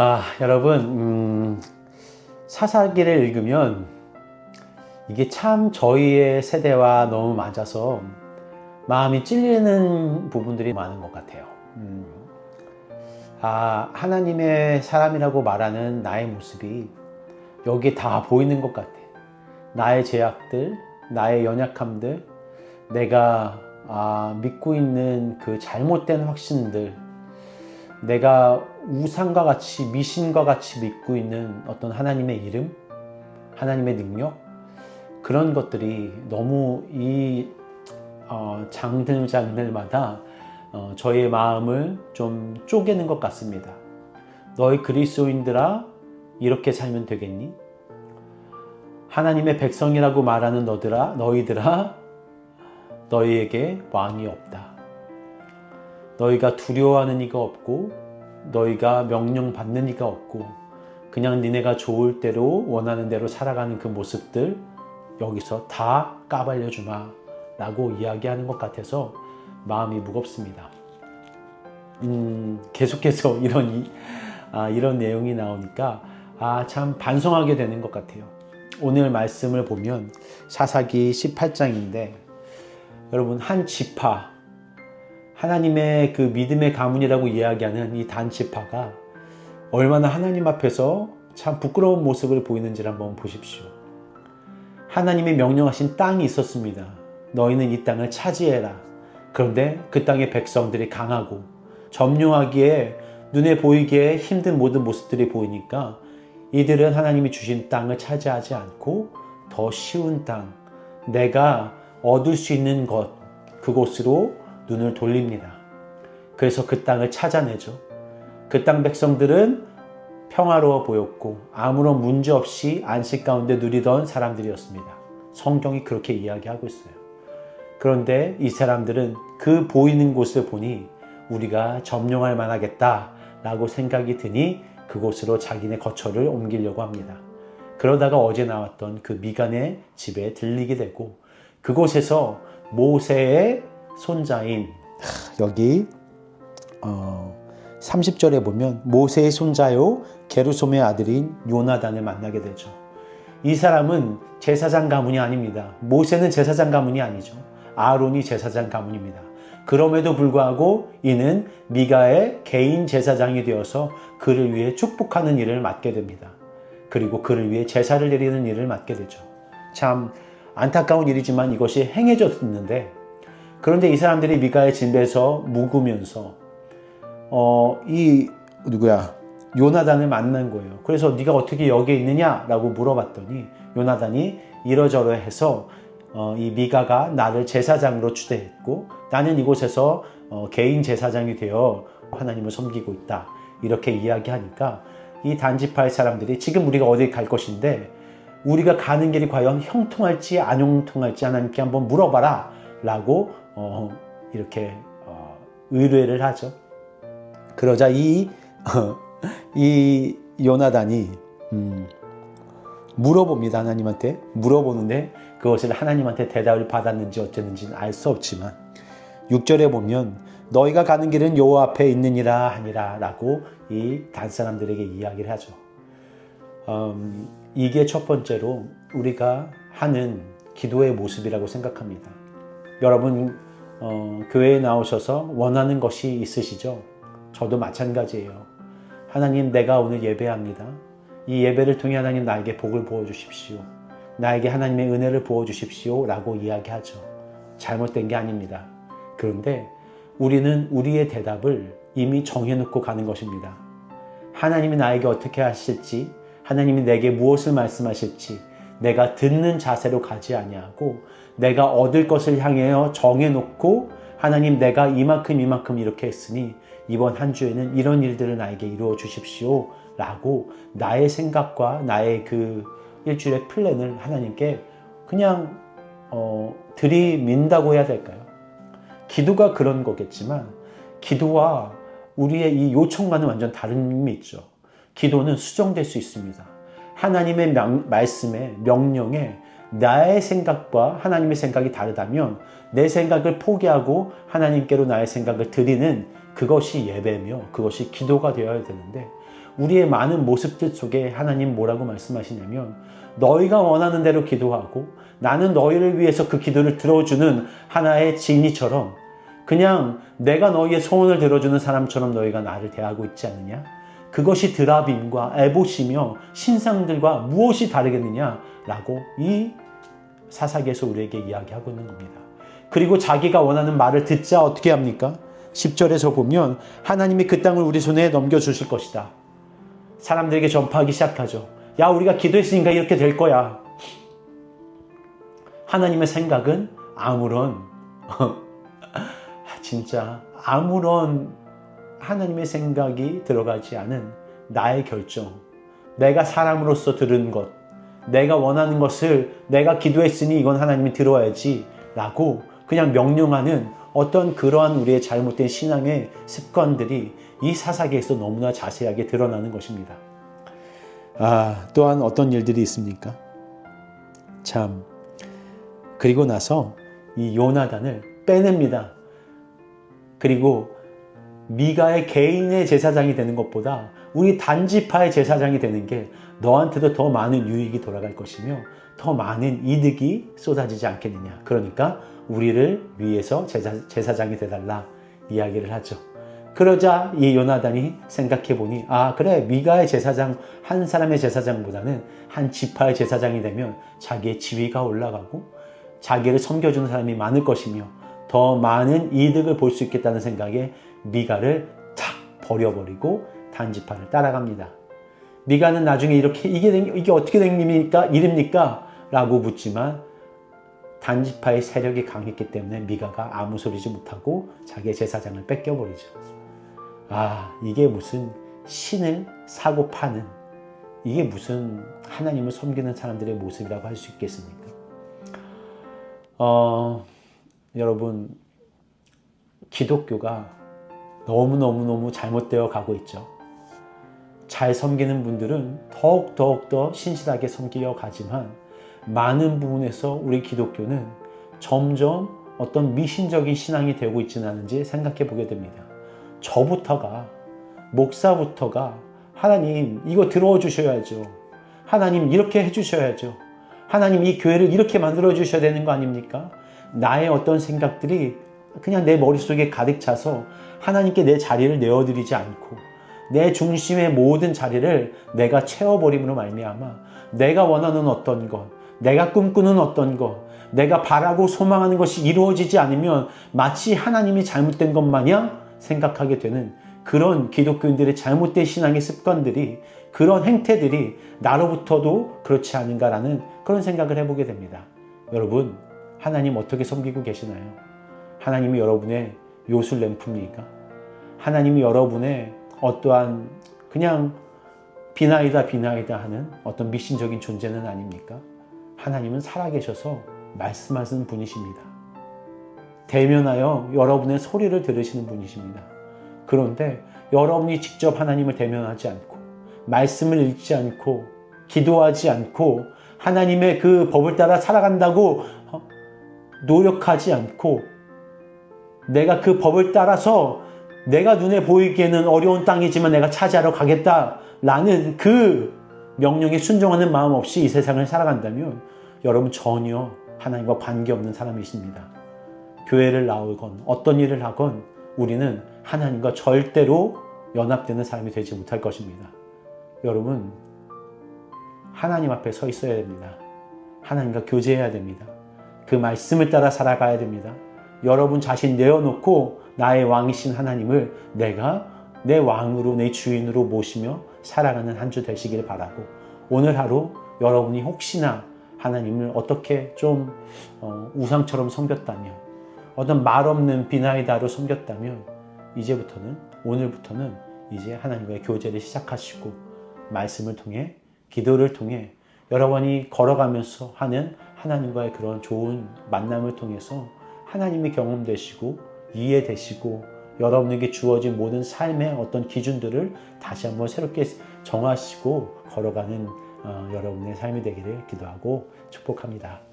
아, 여러분, 음, 사사기를 읽으면 이게 참 저희의 세대와 너무 맞아서 마음이 찔리는 부분들이 많은 것 같아요. 음, 아, 하나님의 사람이라고 말하는 나의 모습이 여기에 다 보이는 것 같아. 나의 제약들, 나의 연약함들, 내가 아, 믿고 있는 그 잘못된 확신들, 내가 우상과 같이 미신과 같이 믿고 있는 어떤 하나님의 이름, 하나님의 능력 그런 것들이 너무 이 어, 장들 장들마다 어, 저의 마음을 좀 쪼개는 것 같습니다. 너희 그리스도인들아 이렇게 살면 되겠니? 하나님의 백성이라고 말하는 너들아 너희들아 너희에게 왕이 없다. 너희가 두려워하는 이가 없고 너희가 명령 받는 이가 없고 그냥 니네가 좋을 대로 원하는 대로 살아가는 그 모습들 여기서 다 까발려 주마 라고 이야기하는 것 같아서 마음이 무겁습니다. 음, 계속해서 이런 이, 아, 이런 내용이 나오니까 아, 참 반성하게 되는 것 같아요. 오늘 말씀을 보면 사사기 18장인데 여러분 한 지파 하나님의 그 믿음의 가문이라고 이야기하는 이 단지파가 얼마나 하나님 앞에서 참 부끄러운 모습을 보이는지를 한번 보십시오. 하나님이 명령하신 땅이 있었습니다. 너희는 이 땅을 차지해라. 그런데 그 땅의 백성들이 강하고 점령하기에 눈에 보이기에 힘든 모든 모습들이 보이니까 이들은 하나님이 주신 땅을 차지하지 않고 더 쉬운 땅, 내가 얻을 수 있는 것, 그곳으로 눈을 돌립니다. 그래서 그 땅을 찾아내죠. 그 땅 백성들은 평화로워 보였고 아무런 문제 없이 안식 가운데 누리던 사람들이었습니다. 성경이 그렇게 이야기하고 있어요. 그런데 이 사람들은 그 보이는 곳을 보니 우리가 점령할 만하겠다 라고 생각이 드니 그곳으로 자기네 거처를 옮기려고 합니다. 그러다가 어제 나왔던 그 미간의 집에 들리게 되고 그곳에서 모세의 손자인 여기 어, 30절에 보면 모세의 손자요 게르솜의 아들인 요나단을 만나게 되죠. 이 사람은 제사장 가문이 아닙니다. 모세는 제사장 가문이 아니죠. 아론이 제사장 가문입니다. 그럼에도 불구하고 이는 미가의 개인 제사장이 되어서 그를 위해 축복하는 일을 맡게 됩니다. 그리고 그를 위해 제사를 드리는 일을 맡게 되죠. 참 안타까운 일이지만 이것이 행해졌는데 그런데 이 사람들이 미가의 집에서 묵으면서 어, 이 누구야? 요나단을 만난 거예요. 그래서 네가 어떻게 여기에 있느냐라고 물어봤더니 요나단이 이러저러 해서 어, 이 미가가 나를 제사장으로 추대했고 나는 이곳에서 어, 개인 제사장이 되어 하나님을 섬기고 있다. 이렇게 이야기하니까 이 단지파의 사람들이 지금 우리가 어디 갈 것인데 우리가 가는 길이 과연 형통할지 안 형통할지 하나님께 한번 물어봐라 라고 어, 이렇게 어, 의뢰를 하죠. 그러자 이, 이 요나단이 음, 물어봅니다. 하나님한테 물어보는데 그것을 하나님한테 대답을 받았는지 어쨌는지는 알 수 없지만 6절에 보면 너희가 가는 길은 여호와 앞에 있느니라 하니라 라고 이 단 사람들에게 이야기를 하죠. 음, 이게 첫 번째로 우리가 하는 기도의 모습이라고 생각합니다. 여러분 어, 교회에 나오셔서 원하는 것이 있으시죠? 저도 마찬가지예요. 하나님 내가 오늘 예배합니다. 이 예배를 통해 하나님 나에게 복을 부어주십시오. 나에게 하나님의 은혜를 부어주십시오. 라고 이야기하죠. 잘못된 게 아닙니다. 그런데 우리는 우리의 대답을 이미 정해놓고 가는 것입니다. 하나님이 나에게 어떻게 하실지, 하나님이 내게 무엇을 말씀하실지, 내가 듣는 자세로 가지 아니하고 내가 얻을 것을 향하여 정해놓고 하나님 내가 이만큼 이만큼 이렇게 했으니 이번 한 주에는 이런 일들을 나에게 이루어 주십시오 라고 나의 생각과 나의 그 일주일의 플랜을 하나님께 그냥 어, 들이민다고 해야 될까요? 기도가 그런 거겠지만 기도와 우리의 이 요청과는 완전 다른 의미 있죠. 기도는 수정될 수 있습니다. 하나님의 명, 말씀에 명령에 나의 생각과 하나님의 생각이 다르다면 내 생각을 포기하고 하나님께로 나의 생각을 드리는 그것이 예배며 그것이 기도가 되어야 되는데 우리의 많은 모습들 속에 하나님 뭐라고 말씀하시냐면 너희가 원하는 대로 기도하고 나는 너희를 위해서 그 기도를 들어주는 하나의 진리처럼 그냥 내가 너희의 소원을 들어주는 사람처럼 너희가 나를 대하고 있지 않느냐? 그것이 드라빔과 에봇이며 신상들과 무엇이 다르겠느냐라고 이 사사기에서 우리에게 이야기하고 있는 겁니다. 그리고 자기가 원하는 말을 듣자 어떻게 합니까? 10절에서 보면 하나님이 그 땅을 우리 손에 넘겨주실 것이다. 사람들에게 전파하기 시작하죠. 야, 우리가 기도했으니까 이렇게 될 거야. 하나님의 생각은 아무런, 진짜 아무런 하나님의 생각이 들어가지 않은 나의 결정, 내가 사람으로서 들은 것, 내가 원하는 것을 내가 기도했으니 이건 하나님이 들어야지 라고 그냥 명령하는 어떤 그러한 우리의 잘못된 신앙의 습관들이 이 사사기에서 너무나 자세하게 드러나는 것입니다. 아, 또한 어떤 일들이 있습니까? 참. 그리고 나서 이 요나단을 빼냅니다. 그리고 미가의 개인의 제사장이 되는 것보다 우리 단지파의 제사장이 되는 게 너한테도 더 많은 유익이 돌아갈 것이며 더 많은 이득이 쏟아지지 않겠느냐. 그러니까 우리를 위해서 제사, 제사장이 되달라 이야기를 하죠. 그러자 이 요나단이 생각해 보니 아 그래 미가의 제사장 한 사람의 제사장보다는 한 지파의 제사장이 되면 자기의 지위가 올라가고 자기를 섬겨주는 사람이 많을 것이며 더 많은 이득을 볼 수 있겠다는 생각에 미가를 탁 버려버리고 단지파를 따라갑니다. 미가는 나중에 이렇게 이게 이게 어떻게 된 일입니까? 일입니까? 라고 묻지만 단지파의 세력이 강했기 때문에 미가가 아무 소리지 못하고 자기의 제사장을 뺏겨버리죠. 아 이게 무슨 신을 사고 파는 이게 무슨 하나님을 섬기는 사람들의 모습이라고 할 수 있겠습니까? 어, 여러분 기독교가 너무너무너무 잘못되어 가고 있죠. 잘 섬기는 분들은 더욱 더욱 더 신실하게 섬기려 가지만 많은 부분에서 우리 기독교는 점점 어떤 미신적인 신앙이 되고 있지는 않은지 생각해 보게 됩니다. 저부터가 목사부터가 하나님 이거 들어와 주셔야죠. 하나님 이렇게 해 주셔야죠. 하나님 이 교회를 이렇게 만들어 주셔야 되는 거 아닙니까? 나의 어떤 생각들이 그냥 내 머릿속에 가득 차서 하나님께 내 자리를 내어드리지 않고 내 중심의 모든 자리를 내가 채워버림으로 말미암아 내가 원하는 어떤 것, 내가 꿈꾸는 어떤 것, 내가 바라고 소망하는 것이 이루어지지 않으면 마치 하나님이 잘못된 것 마냥 생각하게 되는 그런 기독교인들의 잘못된 신앙의 습관들이 그런 행태들이 나로부터도 그렇지 않은가라는 그런 생각을 해보게 됩니다. 여러분, 하나님 어떻게 섬기고 계시나요? 하나님이 여러분의 요술 램프입니까? 하나님이 여러분의 어떠한 그냥 비나이다 비나이다 하는 어떤 미신적인 존재는 아닙니까? 하나님은 살아계셔서 말씀하시는 분이십니다. 대면하여 여러분의 소리를 들으시는 분이십니다. 그런데 여러분이 직접 하나님을 대면하지 않고 말씀을 읽지 않고 기도하지 않고 하나님의 그 법을 따라 살아간다고 노력하지 않고 내가 그 법을 따라서 내가 눈에 보이기에는 어려운 땅이지만 내가 차지하러 가겠다라는 그 명령에 순종하는 마음 없이 이 세상을 살아간다면 여러분 전혀 하나님과 관계없는 사람이십니다. 교회를 나오건 어떤 일을 하건 우리는 하나님과 절대로 연합되는 사람이 되지 못할 것입니다. 여러분, 하나님 앞에 서 있어야 됩니다. 하나님과 교제해야 됩니다. 그 말씀을 따라 살아가야 됩니다. 여러분 자신 내어놓고 나의 왕이신 하나님을 내가 내 왕으로 내 주인으로 모시며 살아가는 한 주 되시길 바라고 오늘 하루 여러분이 혹시나 하나님을 어떻게 좀 어, 우상처럼 섬겼다면 어떤 말 없는 비나이다로 섬겼다면 이제부터는 오늘부터는 이제 하나님과의 교제를 시작하시고 말씀을 통해 기도를 통해 여러분이 걸어가면서 하는 하나님과의 그런 좋은 만남을 통해서 하나님이 경험되시고 이해되시고 여러분에게 주어진 모든 삶의 어떤 기준들을 다시 한번 새롭게 정하시고 걸어가는 어, 여러분의 삶이 되기를 기도하고 축복합니다.